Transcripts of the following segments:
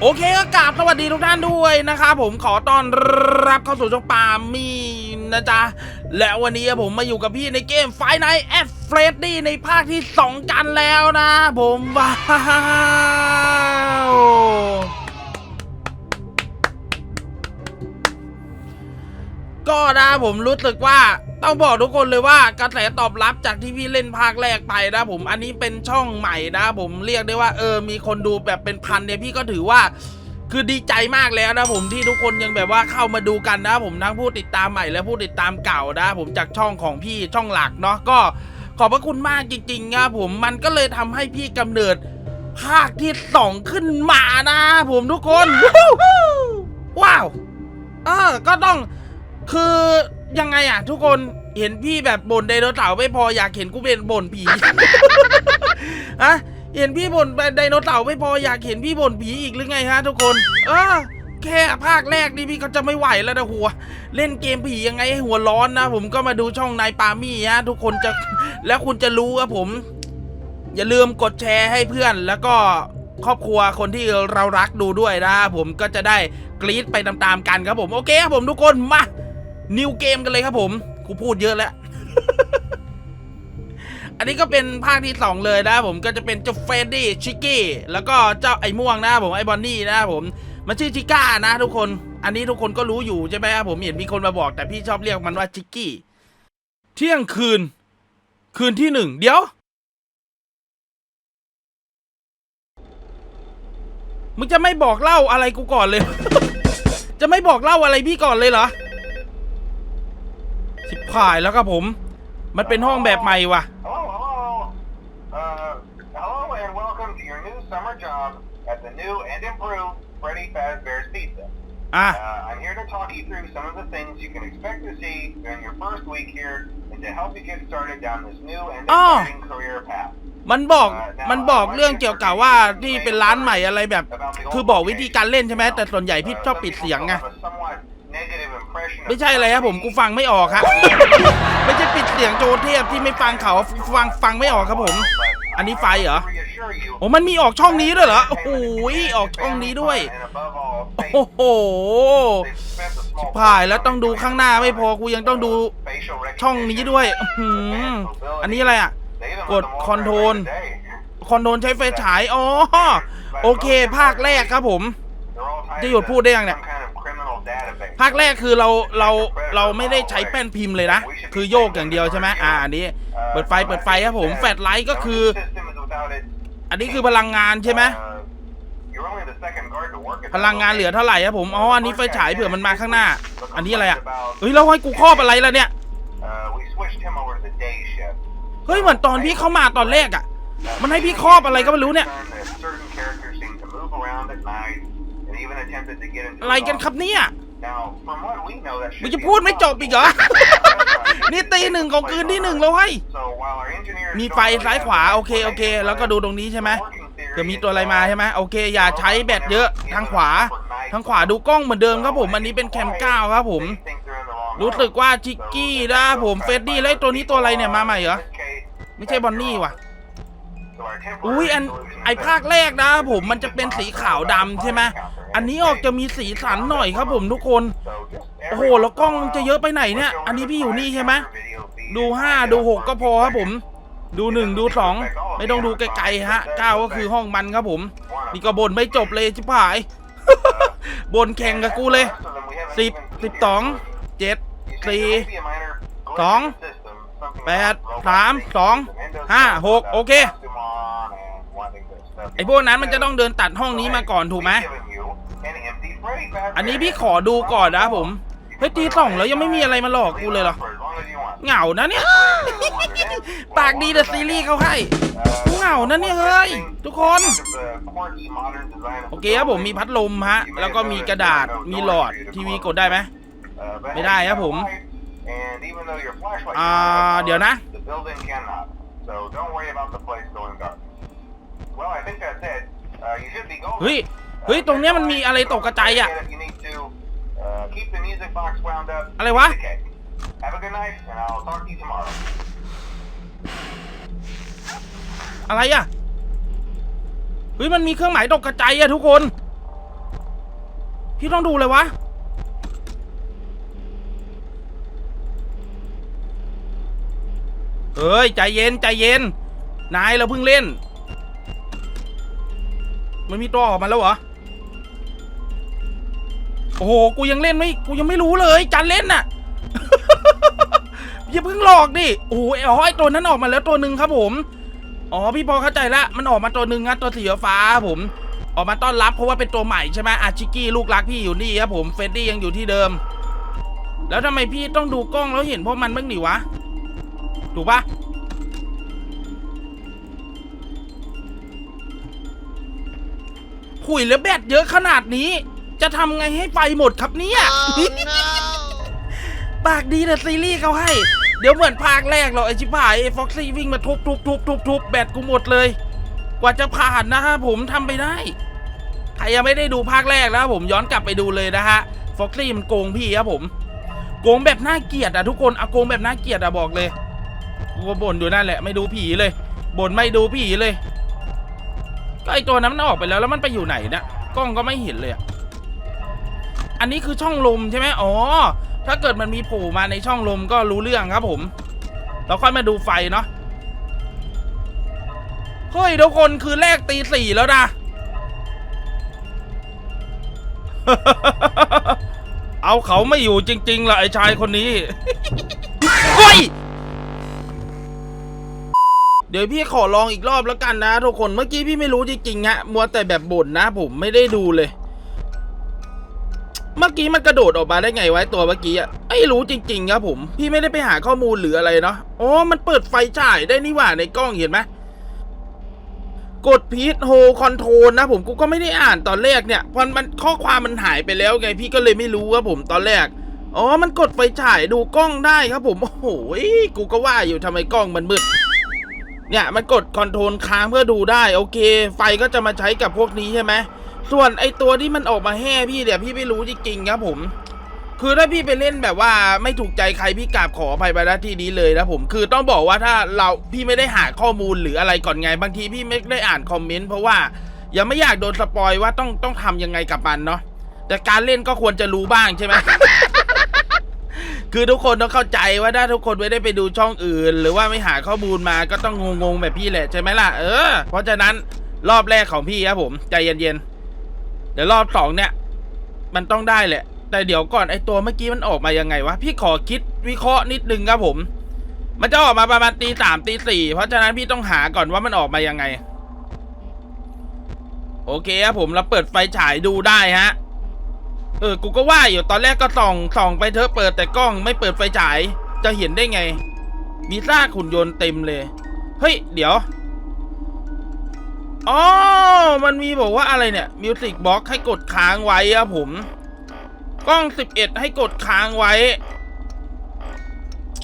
โอเคก็กราบสวัสดีทุกท่านด้วยนะครับผมขอต้อนรับเข้าสู่ช่องปามีนะจ๊ะ และวันนี้ผมมาอยู่กับพี่ในเกมไฟไนแอดเฟรดดี้ในภาคที่ 2 กันแล้วนะ ผมว้าวก็นะผมรู้สึกว่า ต้องบอกทุกคนเลยว่ากระแสตอบรับจากที่พี่เล่นภาคแรกไปนะผมอันนี้เป็นช่องใหม่นะผมเรียกได้ว่าเออมีคนดูแบบเป็นพันเนี่ยพี่ก็ถือว่า คือดีใจมากแล้วนะผมที่ทุกคนยังแบบว่าเข้ามาดูกันนะผมทั้งผู้ติดตามใหม่และผู้ติดตามเก่านะผมจากช่องของพี่ช่องหลักเนาะก็ขอบพระคุณมากจริงๆนะผมมันก็เลยทำให้พี่กำเนิดภาคที่สองขึ้นมานะผมทุกคน ว้าวเออก็ต้องคือ ยังไงอะ ทุกคนเห็นพี่แบบบ่นไดโนเสาร์ไม่พออยากเห็นกูเป็นบ่นผีอะเห็นพี่บ่นไดโนเสาร์ไม่พออยากเห็นพี่บ่นผีอีกหรือไงฮะ ทุกคน เออแค่ภาคแรกนี่พี่ก็จะไม่ไหวแล้วนะหัว เล่นเกมผียังไงให้หัวร้อนนะ ผมก็มาดูช่องนายปามี่ฮะ ทุกคนจะแล้วคุณจะรู้ว่าผม อย่าลืมกดแชร์ให้เพื่อนแล้วก็ครอบครัวคนที่เรารักดูด้วยนะผมก็จะได้กรี๊ดไปตามๆกันครับผมโอเคครับผมทุกคนมา นิวเกมกันเลยครับผมกูพูดเยอะแล้ว อันนี้ก็เป็นภาคที่2เลยนะผมก็จะเป็นเจ้าเฟรดดี้ชิกกี้แล้วก็เจ้าไอ้ม่วงนะผมไอ้บอนนี่นะผมมันชื่อชิก้านะทุกคน อันนี้ทุกคนก็รู้อยู่ใช่ไหมครับผมเห็นมีคนมาบอก แต่พี่ชอบเรียกมันว่าชิกกี้ เที่ยงคืน คืนที่หนึ่งเดี๋ยวมึงจะไม่บอกเล่าอะไรกูก่อนเลย จะไม่บอกเล่าอะไรพี่ก่อนเลยเหรอ สิบขายแล้วครับผม มันเป็นห้องแบบใหม่ว่ะ Hello, hello. Uh, hello and welcome to your new summer job at the new and improved Freddy Fazbear's Pizza. อะ Uh, I'm here to talk you through some of the things you can expect to see during your first week here and to help you get started down this new and Oh. exciting career path. มันบอกมันบอกเรื่องเกี่ยวกับว่าที่เป็นร้านใหม่อะไรแบบ คือบอกวิธีการเล่นใช่ไหมแต่ส่วนใหญ่พี่ Uh, ชอบ some ปิด people เสียงไง have a somewhat negative impression of ไม่ใช่อะไรครับผมกูฟังไม่ออกครับ ไม่ใช่ปิดเสียงโจเทพที่ไม่ฟังเขาฟังฟังไม่ออกครับผม อันนี้ไฟเหรอโอ้มันมีออกช่องนี้ด้วยเหรอโอ้โหออกช่องนี้ด้วย โอ้โหชิบหายแล้วต้องดูข้างหน้าไม่พอกูยังต้องดูช่องนี้ด้วยอื้อหืออันนี้อะไรอะ กด Control คอนโทรลใช้ไฟฉายอ๋อโอเค ภาคแรกครับผม จะหยุดพูดได้ยังเนี่ย ภาคแรกคือเราเราเราไม่ได้ใช้แป้นพิมพ์เลยนะ คือโยกอย่างเดียวใช่ไหมอ่าอันนี้ เปิดไฟเปิดไฟครับผมแฟลชไลท์ก็คือ อันนี้คือพลังงานใช่ไหมพลังงานเหลือเท่าไหร่ครับผมอ๋ออันนี้ไฟฉายเผื่อมันมาข้างหน้า อันนี้อะไรอะเฮ้ยแล้วให้กูครอบอะไรล่ะเนี่ยเฮ้ยเหมือนตอนพี่เข้ามาตอนแรกอะ มันให้พี่ครอบอะไรก็ไม่รู้เนี่ยอะไรกันครับเนี่ย มึงจะพูดไม่จบอีกเหรอ นี่ตีหนึ่งของคืนที่หนึ่งแล้วเฮ้ย มีไฟซ้ายขวาโอเคโอเค แล้วก็ดูตรงนี้ใช่ไหมเผื่อมีตัวอะไรมาใช่ไหมโอเค อย่าใช้แบตเยอะทางขวา ทางขวาดูกล้องเหมือนเดิมครับผม อันนี้เป็นแคมเก้าครับผม รู้สึกว่าชิกกี้นะผมเฟดดี้แล้วไอ้ตัวนี้ตัวอะไรเนี่ยมาใหม่เหรอ ไม่ใช่บอนนี่ว่ะ อุ้ยอันไอภาคแรกนะ ผมมันจะเป็นสีขาวดำใช่ไหมอันนี้ออกจะมีสีสันหน่อยครับผมทุกคนโอ้โหแล้วกล้องจะเยอะไปไหนเนี่ย อันนี้พี่อยู่นี่ใช่ไหมดูห้าดูหกก็พอครับผม ดูหนึ่งดูสองไม่ต้องดูไกลๆฮะเก้าก็คือห้องมันครับผม นี่ก็บ่นไม่จบเลยชิบหายบ่นแข่งกับกูเลยสิบสิบสองเจ็ดสี่สองแปดสามสองห้าหกโอเค ไอพวกนั้นมันจะต้องเดินตัดห้องนี้มาก่อนถูกไหมอันนี้พี่ขอดูก่อนนะผม เฮ้ยตีสองแล้วยังไม่มีอะไรมาหลอกกูเลยเหรอ เหงานะเนี่ย ปากดีแต่ซีรีส์เขาให้กูเหงานะเนี่ยเฮ้ยทุกคน โอเคครับผมมีพัดลมฮะ แล้วก็มีกระดาษ มีหลอดทีวีกดได้ไหม ไม่ได้ครับผม อ่า เดี๋ยวนะ เฮ้ย เฮ้ย ตรงเนี้ยมันมีอะไรตกกระจายอะอะไรวะ Have a good night, and I'll talk to you tomorrow. อะไรอะ เฮ้ย มันมีเครื่องหมายตกกระจายอะทุกคน พี่ต้องดูเลยวะเอ้ย ใจเย็น ใจเย็น นายเราเพิ่งเล่น มันมีตัวออกมาแล้วเหรอ โอ้โห กูยังเล่นไม่กูยังไม่รู้เลยจันเล่นน่ะ อย่าเพิ่งหลอกดิ โอ้โหอ๋อไอตัวนั้นออกมาแล้วตัวหนึ่งครับผม อ๋อพี่พอเข้าใจละ มันออกมาตัวหนึ่งนะตัวสีฟ้าครับผม ออกมาต้อนรับเพราะว่าเป็นตัวใหม่ใช่ไหมอาชิกี้ลูกรักพี่อยู่นี่ครับผม เฟดดี้ยังอยู่ที่เดิม แล้วทำไมพี่ต้องดูกล้องแล้วเห็นพวกมันบ้างหนิวะ ถูกปะ หุยแล้วแบตเยอะขนาดนี้ จะทำไงให้ไฟหมดครับเนี่ย ปากดีแต่ซีรีส์เขาให้ เดี๋ยวเหมือนภาคแรกหรอกไอชิบหายไอฟ็อกซี่วิ่งมาทุบทุบทุบทุบทุบแบตกูหมดเลย กว่าจะผ่านนะครับผมทำไปได้ ใครยังไม่ได้ดูภาคแรกนะครับผมย้อนกลับไปดูเลยนะฮะฟ็อกซี่มันโกงพี่ครับผม โกงแบบน่าเกลียดอะทุกคนเอาโกงแบบน่าเกลียดอะบอกเลยกูก็บ่นอยู่นั่นแหละไม่ดูผีเลยบ่นไม่ดูผีเลย ก็ไอตัวนั้นมันออกไปแล้วแล้วมันไปอยู่ไหนนะกล้องก็ไม่เห็นเลยอะอันนี้คือช่องลมใช่ไหมอ๋อ ถ้าเกิดมันมีโผล่มาในช่องลมก็รู้เรื่องครับผม เราค่อยมาดูไฟเนาะ เฮ้ยทุกคนคือแรกตีสี่แล้วนะ เอาเขาไม่อยู่จริงๆล่ะไอ้ชายคนนี้ ดี๋ยวพี่ขอลองอีกรอบแล้วกันนะทุกคนเมื่อกี้พี่ไม่รู้จริงๆฮะมัวแต่แบบบ่นนะ ผมไม่ได้ดูเลย เมื่อกี้มันกระโดดออกมาได้ไงไว้ตัวเมื่อกี้อะไม่รู้จริงๆครับผม พี่ไม่ได้ไปหาข้อมูลหรืออะไรเนาะอ๋อมันเปิดไฟฉายได้นี่หว่าในกล้องเห็นไหมกดพีทโฮคอนโทรลนะผมกูก็ไม่ได้อ่านตอนแรกเนี่ยเพราะมันข้อความมันหายไปแล้วไง พี่ก็เลยไม่รู้ครับผมตอนแรกอ๋อมันกดไฟฉายดูกล้องได้ครับผมโอ้โหกูก็ว่าอยู่ทำไมกล้องมันมืด เนี่ยมันกดคอนโทรลค้างเพื่อดูได้ โอเค ไฟก็จะมาใช้กับพวกนี้ใช่ไหมส่วนไอตัวที่มันออกมาแห่พี่เนี่ยพี่ไม่รู้จริงๆครับผม คือถ้าพี่ไปเล่นแบบว่าไม่ถูกใจใครพี่กราบขออภัยไปณที่นี้เลยนะผมคือต้องบอกว่าถ้าเราพี่ไม่ได้หาข้อมูลหรืออะไรก่อนไงบางทีพี่ไม่ได้อ่านคอมเมนต์เพราะว่ายังไม่อยากโดนสปอยว่าต้องต้องทำยังไงกับมันเนาะแต่การเล่นก็ควรจะรู้บ้างใช่ไหม คือทุกคนต้องเข้าใจว่าถ้าทุกคนไม่ได้ไปดูช่องอื่น หรือว่าไม่หาข้อมูลมาก็ต้องงงๆแบบพี่แหละใช่ไหมล่ะเออเพราะฉะนั้นรอบแรกของพี่ครับผมใจเย็นๆเดี๋ยวรอบสองเนี่ย มันต้องได้แหละ แต่เดี๋ยวก่อนไอตัวเมื่อกี้มันออกมายังไงวะพี่ขอคิดวิเคราะห์นิดนึงครับผม มันจะออกมาประมาณตีสามตีสี่เพราะฉะนั้นพี่ต้องหาก่อนว่ามันออกมายังไง โอเคครับผมเราเปิดไฟฉายดูได้ฮะ เออ กูก็ว่าอยู่ตอนแรกก็ส่องส่องไปเถอเปิดแต่กล้องไม่เปิดไฟฉาย จะเห็นได้ไง มีซากขุนยนต์เต็มเลย เฮ้ย เดี๋ยวอ๋อมันมีบอกว่าอะไรเนี่ยมิวสิกบล็อกให้กดค้างไว้อะผม กล้อง11ให้กดค้างไว้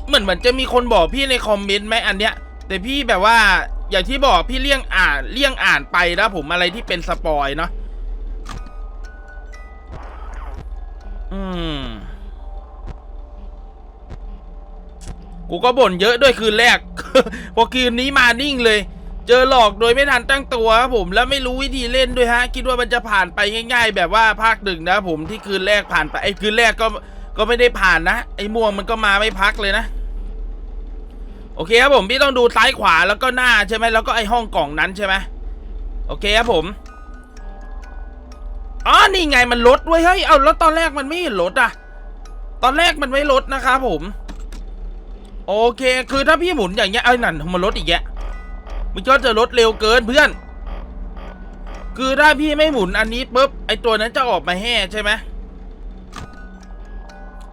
เหมือนเหมือนจะมีคนบอกพี่ในคอมเมนต์ไหมอันเนี้ย แต่พี่แบบว่าอย่างที่บอกพี่เลี่ยงอ่านเลี่ยงอ่านไปนะผมอะไรที่เป็นสปอยเนาะ อืม กูก็บ่นเยอะด้วยคืนแรก พอคืนนี้มานิ่งเลย เจอหลอกโดยไม่ทันตั้งตัวครับผม แล้วไม่รู้วิธีเล่นด้วยฮะ คิดว่ามันจะผ่านไปง่าย ๆ แบบว่าภาคหนึ่งนะผมที่คืนแรกผ่านไปไอ้คืนแรกก็ก็ไม่ได้ผ่านนะ ไอ้ม่วงมันก็มาไม่พักเลยนะโอเคครับผมพี่ต้องดูซ้ายขวาแล้วก็หน้าใช่ไหมแล้วก็ไอ้ห้องกล่องนั้นใช่ไหมโอเคครับผม อ๋อนี่ไงมันลดด้วยเฮ้ยเอาแล้วตอนแรกมันไม่เห็นลดอะตอนแรกมันไม่ลดนะครับผม โอเค คือถ้าพี่หมุนอย่างเงี้ยไอ้นั่นมันลดอีกแยะมันก็จะลดเร็วเกินเพื่อน คือถ้าพี่ไม่หมุนอันนี้ปุ๊บไอตัวนั้นจะออกมาแห่ใช่ไหม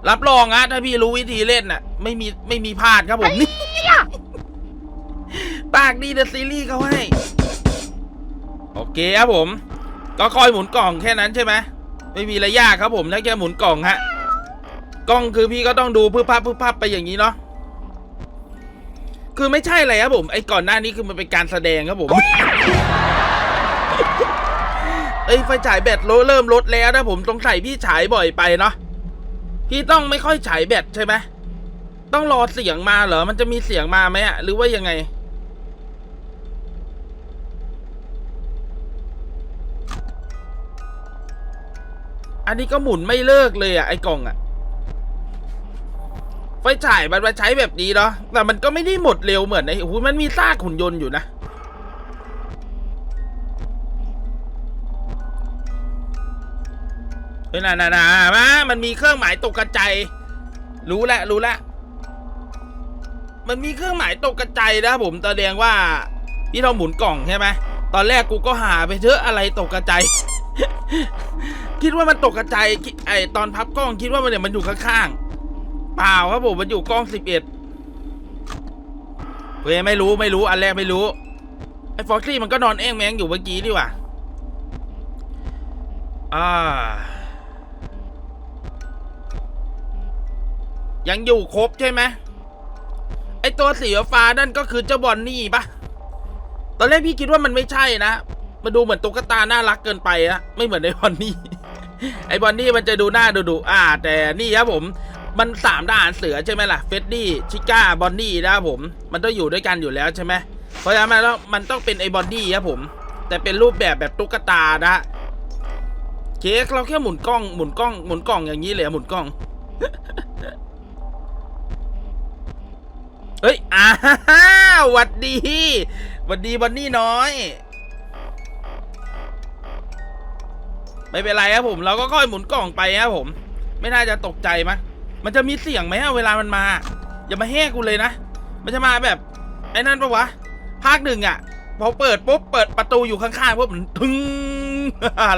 รับรองอะถ้าพี่รู้วิธีเล่นน่ะ ไม่มีไม่มีพลาดครับผมนี่ปากดีเดอะซีรีส์เขาให้ โอเคครับผม ก็คอยหมุนกล่องแค่นั้นใช่ไหมไม่มีอะไรยากครับผมถ้าแค่หมุนกล่องฮะกล้องคือพี่ก็ต้องดูพึบพับพึบพับไปอย่างนี้เนาะคือไม่ใช่อะไรครับผมไอ้ก่อนหน้านี้คือมันเป็นการแสดงครับผมเอ้ยไฟฉายแบตโลเริ่มลดแล้วนะผมต้องใส่พี่ฉายบ่อยไปเนาะพี่ต้องไม่ค่อยฉายแบตใช่ไหมต้องรอเสียงมาเหรอมันจะมีเสียงมาไหมอะหรือว่ายังไง อันนี้ก็หมุนไม่เลิกเลยอะไอ้กล่องอะไฟฉายมันมาใช้แบบนี้เนาะแต่มันก็ไม่ได้หมดเร็วเหมือนไอ้โอ้โหมันมีซากหุ่นยนต์อยู่นะ เฮ้ยน่าน่าน่ามามันมีเครื่องหมายตกกระจายรู้แล้วรู้แล้วมันมีเครื่องหมายตกกระจายนะผมแสดงว่าพี่ทองหมุนกล่องใช่ไหมตอนแรกกูก็หาไปเถอะอะไรตกกระจาย คิดว่ามันตกกระจายคิดไอตอนพับกล้องคิดว่ามันเนี่ยมันอยู่ข้างๆเปล่าครับผมมันอยู่กล้องสิบเอ็ดเฮ้ยไม่รู้ไม่รู้อันแรกไม่รู้ไอ้ฟ็อกซี่มันก็นอนเอ้งแมงอยู่เมื่อกี้ดีว่าอ่า ยังอยู่ครบใช่ไหมไอตัวสีฟ้านั่นก็คือเจ้าบอนนี่ปะตอนแรกพี่คิดว่ามันไม่ใช่นะ มาดูเหมือนตุ๊กตาน่ารักเกินไปนะไม่เหมือนไอบอนนี่ ไอ้บอนนี่มันจะดูหน้าดูดุอ่า แต่นี่ครับผมมันสามทหารเสือใช่ไหมล่ะเฟดดี้ชิก้าบอนนี่นะครับผม มันต้องอยู่ด้วยกันอยู่แล้วใช่ไหมเพราะฉะนั้นมันต้องมันต้องเป็นไอ้บอนนี่ครับผม แต่เป็นรูปแบบแบบตุ๊กตานะฮะเค้กเราแค่หมุนกล้องหมุนกล้องหมุนกล้องอย่างนี้เลยหมุนกล้องเฮ้ยอ้าวหวัดดีหวัดดีบันนี่น้อย ไม่เป็นไรครับผม เราก็ค่อยหมุนกล่องไปครับผม ไม่น่าจะตกใจมั้ยมันจะมีเสียงไหมอะเวลามันมา อย่ามาแห้กูเลยนะ มันจะมาแบบ ไอ้นั่นปะวะ ภาคหนึ่งอะพอเปิดปุ๊บเปิดประตูอยู่ข้างๆปุ๊บมันทึง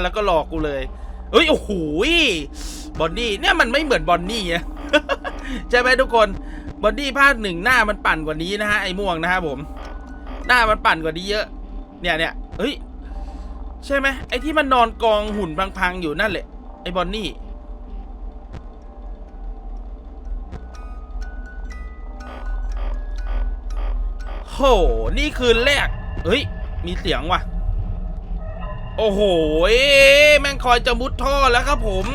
แล้วก็หลอกกูเลยเอ้ยโอ้โหบอนนี่เนี่ยมันไม่เหมือนบอนนี่อะใช่ไหมทุกคนบอนดี้ภาคหนึ่งหน้ามันปั่นกว่านี้นะฮะไอ้ม่วงนะครับผม หน้ามันปั่นกว่านี้เยอะ เนี่ยเนี่ยเฮ้ย ใช่ไหมไอ้ที่มันนอนกองหุ่นพังๆอยู่นั่นแหละ ไอ้บอนนี่ โห นี่คืนแรก เฮ้ย มีเสียงว่ะ โอ้โหเอ้แม่งคอยจะมุดท่อแล้วครับผม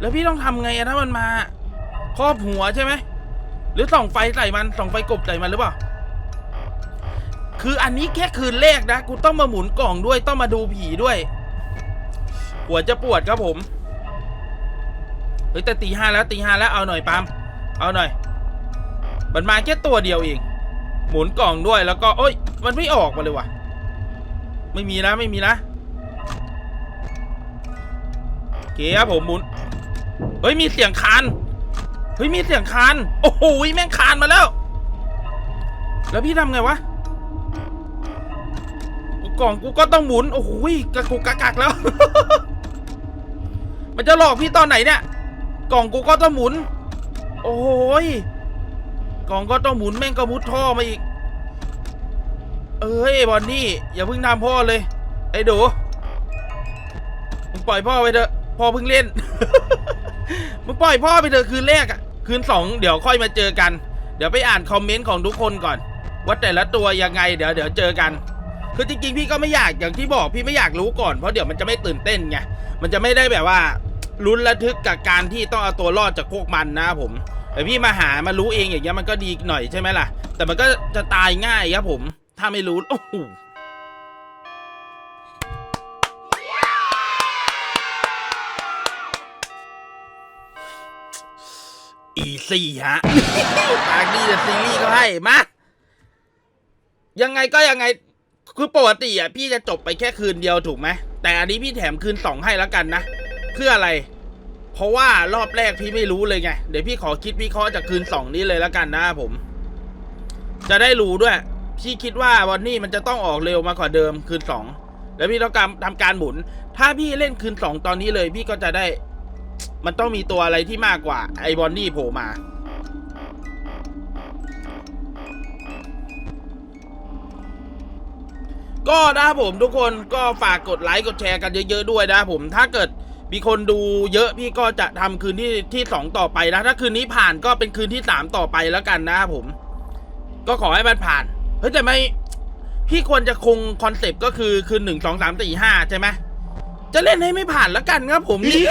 แล้วพี่ต้องทำไงอะถ้ามันมา ครอบหัวใช่ไหม หรือส่องไฟใส่มัน ส่องไฟกบใส่มันหรือเปล่า คืออันนี้แค่คืนแรกนะ กูต้องมาหมุนกล่องด้วยต้องมาดูผีด้วยหัวจะปวดครับผม เฮ้ยแต่ตีห้าแล้วตีห้าแล้วเอาหน่อยปาล์มเอาหน่อย มันมาแค่ตัวเดียวเอง หมุนกล่องด้วยแล้วก็โอ้ย มันไม่ออกมาเลยว่ะ ไม่มีนะไม่มีนะเคครับผมหมุน เฮ้ยมีเสียงคาน เฮ้ยมีเสียงคาน โอ้โหแม่งคานมาแล้ว แล้วพี่ทำไงวะ กล่องกูก็ต้องหมุน โอ้โหกระกุกกะกักแล้ว มันจะหลอกพี่ตอนไหนเนี่ย กล่องกูก็ต้องหมุน โอ้ยกล่องก็ต้องหมุนแม่งก็มุดท่อมาอีก เอ้ยบอนนี่อย่าเพิ่งทำพ่อเลย ไอ้ดูมึงปล่อยพ่อไปเถอะ พ่อเพิ่งเล่น มึงปล่อยพ่อไปเถอะคืนแรกอะคืนสองเดี๋ยวค่อยมาเจอกัน เดี๋ยวไปอ่านคอมเมนต์ของทุกคนก่อน ว่าแต่ละตัวยังไง เดี๋ยวเดี๋ยวเจอกัน คือจริงๆพี่ก็ไม่อยากอย่างที่บอกพี่ไม่อยากรู้ก่อนเพราะเดี๋ยวมันจะไม่ตื่นเต้นไงมันจะไม่ได้แบบว่าลุ้นระทึกกับการที่ต้องเอาตัวรอดจากพวกมันนะผมแต่พี่มาหามารู้เองอย่างเงี้ยมันก็ดีหน่อยใช่ไหมล่ะ แต่มันก็จะตายง่ายครับผม ถ้าไม่รู้โอ้โหอีซี่ฮะปากดีแต่ซีรีส์ก็ให้มายังไงก็ยังไง คือปกติอะพี่จะจบไปแค่คืนเดียวถูกไหมแต่อันนี้พี่แถมคืนสองให้แล้วกันนะเพื่ออะไร เพราะว่ารอบแรกพี่ไม่รู้เลยไงเดี๋ยวพี่ขอคิดวิเคราะห์จากคืนสองนี้เลยแล้วกันนะผม จะได้รู้ด้วย พี่คิดว่าวันนี้มันจะต้องออกเร็วมากกว่าเดิมคืนสองแล้วพี่ต้องการทำการหมุน ถ้าพี่เล่นคืนสองตอนนี้เลย พี่ก็จะได้ มันต้องมีตัวอะไรที่มากกว่าไอบอนนี่โผล่มา ก็นะครับผมทุกคนก็ฝากกดไลค์กดแชร์กันเยอะๆด้วยนะครับผมถ้าเกิดมีคนดูเยอะพี่ก็จะทำคืนที่ที่สองต่อไปนะ ถ้าคืนนี้ผ่านก็เป็นคืนที่สามต่อไปแล้วกันนะครับผม ก็ขอให้มันผ่านเฮ้ยแต่ไม่พี่ควรจะคงคอนเซปต์ก็คือคืนหนึ่งสองสามสี่ห้าใช่ไหมจะเล่นให้ไม่ผ่านแล้วกันครับผมนี่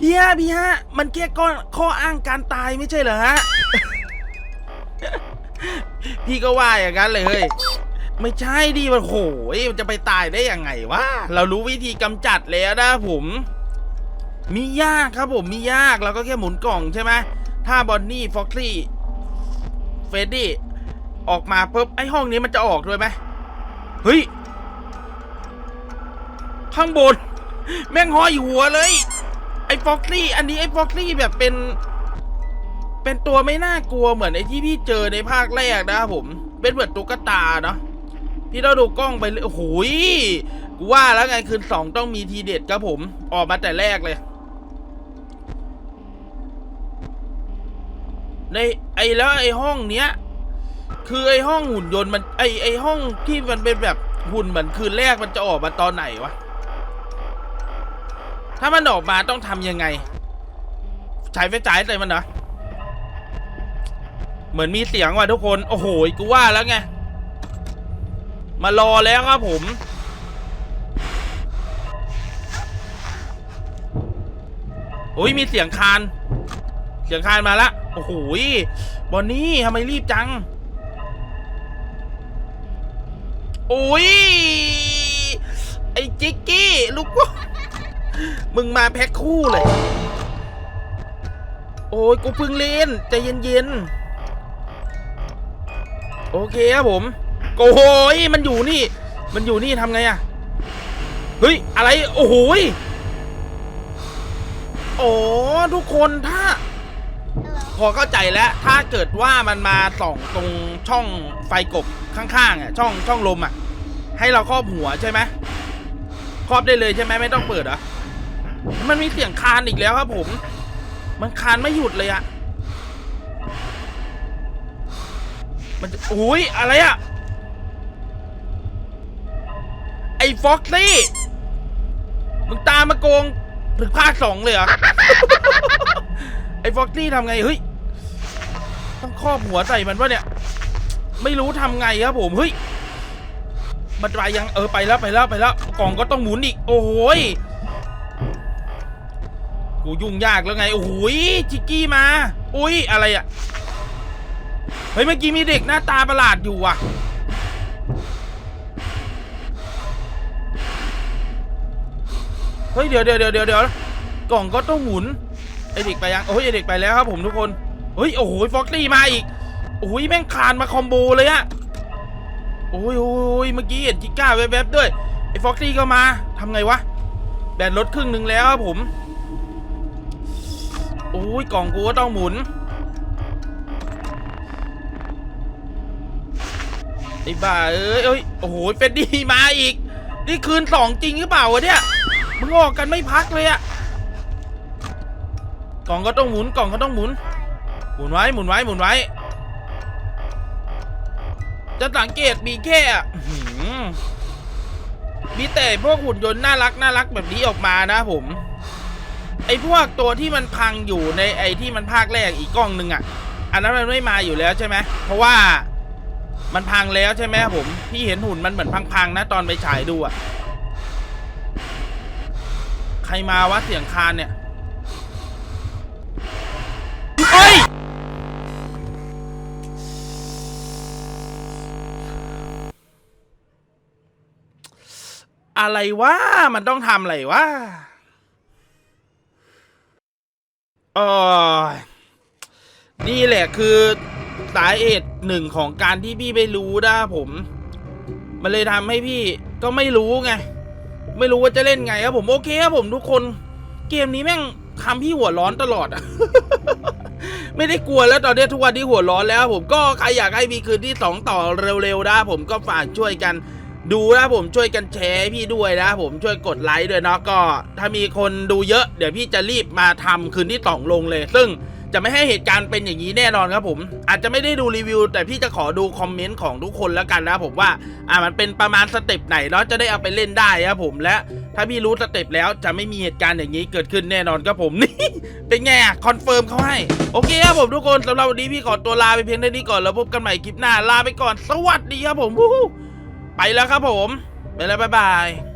พี่ฮะพี่ฮะมันแค่ก้อข้ออ้างการตายไม่ใช่เหรอฮะ พี่ก็ว่าอย่างนั้นเลยเฮ้ยไม่ใช่ดิมันโหยมันจะไปตายได้ยังไงวะเรารู้วิธีกำจัดแล้วนะผม มียากครับผมมียากเราก็แค่หมุนกล่องใช่ไหมถ้าบอนนี่ฟ็อกซี่เฟดดี้ออกมาปุ๊บไอห้องนี้มันจะออกด้วยไหมเฮ้ยข้างบน แม่งห้อยหัวเลย ไอฟ็อกซี่อันนี้ไอฟ็อกซี่แบบเป็น เป็นตัวไม่น่ากลัวเหมือนไอ้ที่พี่เจอในภาคแรกนะครับผม เป็นเหมือนตุ๊กตาเนาะพี่ต้องดูกล้องไปเลยโอ้โหยกูว่าแล้วไงคืนสองต้องมีทีเด็ดครับผม ออกมาแต่แรกเลย ในไอ้แล้วไอ้ห้องเนี้ย คือไอ้ห้องหุ่นยนต์มันไอ้ไอ้ห้องที่มันเป็นแบบหุ่นเหมือนคืนแรกมันจะออกมาตอนไหนวะ ถ้ามันออกมาต้องทำยังไง ใช้ไฟฉายใส่มันเหรอ เหมือนมีเสียงว่ะทุกคน โอ้โหกูว่าแล้วไง มารอแล้วครับผม โอ้ยมีเสียงคาน เสียงคานมาละ โอ้โหบอนนี่ทำไมรีบจัง โอ้ย ไอ้จิกกี้ ลูกวะมึงมาแพ็คคู่เลย โอ้ย กูเพิ่งเล่นใจเย็นๆ โอเคครับผมโอ้โหยมันอยู่นี่ มันอยู่นี่ทำไงอะเฮ้ย อะไร โอ้โหโอ้ทุกคนถ้า พอเข้าใจแล้ว ถ้าเกิดว่ามันมาส่องตรงช่องไฟกบข้างๆอะช่องช่องลมอะ ให้เราครอบหัวใช่ไหมครอบได้เลยใช่ไหมไม่ต้องเปิดอะมันมีเสียงคานอีกแล้วครับผม มันคานไม่หยุดเลยอะ มันจะโอ้ยอะไรอะไอ้ฟ็อกซี่มึงตามมาโกงถึงภาคสองเลยเหรอ ไอ้ฟ็อกซี่ทำไง เฮ้ย ต้องครอบหัวใส่มันวะเนี่ย ไม่รู้ทำไงครับผม เฮ้ย มันไปยัง เออ ไปแล้วไปแล้วไปแล้ว กล่องก็ต้องหมุนอีก โอ้โหยกูยุ่งยากแล้วไง โอ้โหยจิกกี้มา อุ้ย อะไรอะ เฮ้ยเมื่อกี้มีเด็กหน้าตาประหลาดอยู่อะ เฮ้ยเดี๋ยวเดี๋ยวเดี๋ยวเดี๋ยวเดี๋ยวกล่องก็ต้องหมุนไอเด็กไปยังโอ้ยไอเด็กไปแล้วครับผมทุกคน เฮ้ยโอ้โหฟ็อกซี่มาอีกโอ้ยแม่งคานมาคอมโบเลยอะโอ้ยโอ้ยเมื่อกี้เห็นจิก้าแวบๆด้วยไอฟ็อกซี่ก็มาทำไงวะแบตลดครึ่งหนึ่งแล้วครับผมโอ้ยกล่องกูก็ต้องหมุน ไอ้บ้าเอ้ยเอ้ยโอ้โหเฟดดี้มาอีก นี่คืนสองจริงหรือเปล่าวะเนี่ยมึงออกกันไม่พักเลยอะกล่องก็ต้องหมุนกล่องก็ต้องหมุน หมุนไว้หมุนไว้หมุนไว้ จะสังเกตมีแค่มีแต่พวกหุ่นยนต์น่ารักน่ารักแบบนี้ออกมานะผม ไอ้พวกตัวที่มันพังอยู่ในไอ้ที่มันภาคแรกอีกกล้องหนึ่งอะ อันนั้นมันไม่มาอยู่แล้วใช่ไหมเพราะว่า มันพังแล้วใช่ไหมครับผมพี่เห็นหุ่นมันเหมือนพังๆนะตอนไปฉายดูอะใครมาวะเสียงคานเนี่ยเฮ้ยอะไรวะ มันต้องทำอะไรวะเออนี่แหละคือสาเหตุ หนึ่งของการที่พี่ไม่รู้นะผม มันเลยทำให้พี่ก็ไม่รู้ไง ไม่รู้ว่าจะเล่นไงครับผมโอเคครับผมทุกคน เกมนี้แม่งทำพี่หัวร้อนตลอดอะไม่ได้กลัวแล้วตอนนี้ทุกวันนี้หัวร้อนแล้ว ผมก็ใครอยากให้มีคืนที่สองต่อเร็วๆนะผมก็ฝากช่วยกันดูนะผมช่วยกันแชร์พี่ด้วยนะผมช่วยกดไลค์ด้วยเนาะก็ ถ้ามีคนดูเยอะ เดี๋ยวพี่จะรีบมาทำคืนที่สองลงเลย ซึ่ง จะไม่ให้เหตุการณ์เป็นอย่างนี้แน่นอนครับผม อาจจะไม่ได้ดูรีวิว แต่พี่จะขอดูคอมเมนต์ของทุกคนแล้วกันนะผมว่าอ่ามันเป็นประมาณสเต็ปไหนเนาะจะได้เอาไปเล่นได้ครับผมและถ้าพี่รู้สเต็ปแล้วจะไม่มีเหตุการณ์อย่างนี้เกิดขึ้นแน่นอนครับผมนี่เป็นไงคอนเฟิร์มเขาให้ โอเคครับผมทุกคนสำหรับวันนี้พี่ขอตัวลาไปเพียงเท่านี้ก่อนแล้วพบกันใหม่คลิปหน้าลาไปก่อน สวัสดีครับผมไปแล้วครับผมไปแล้วบ๊ายบาย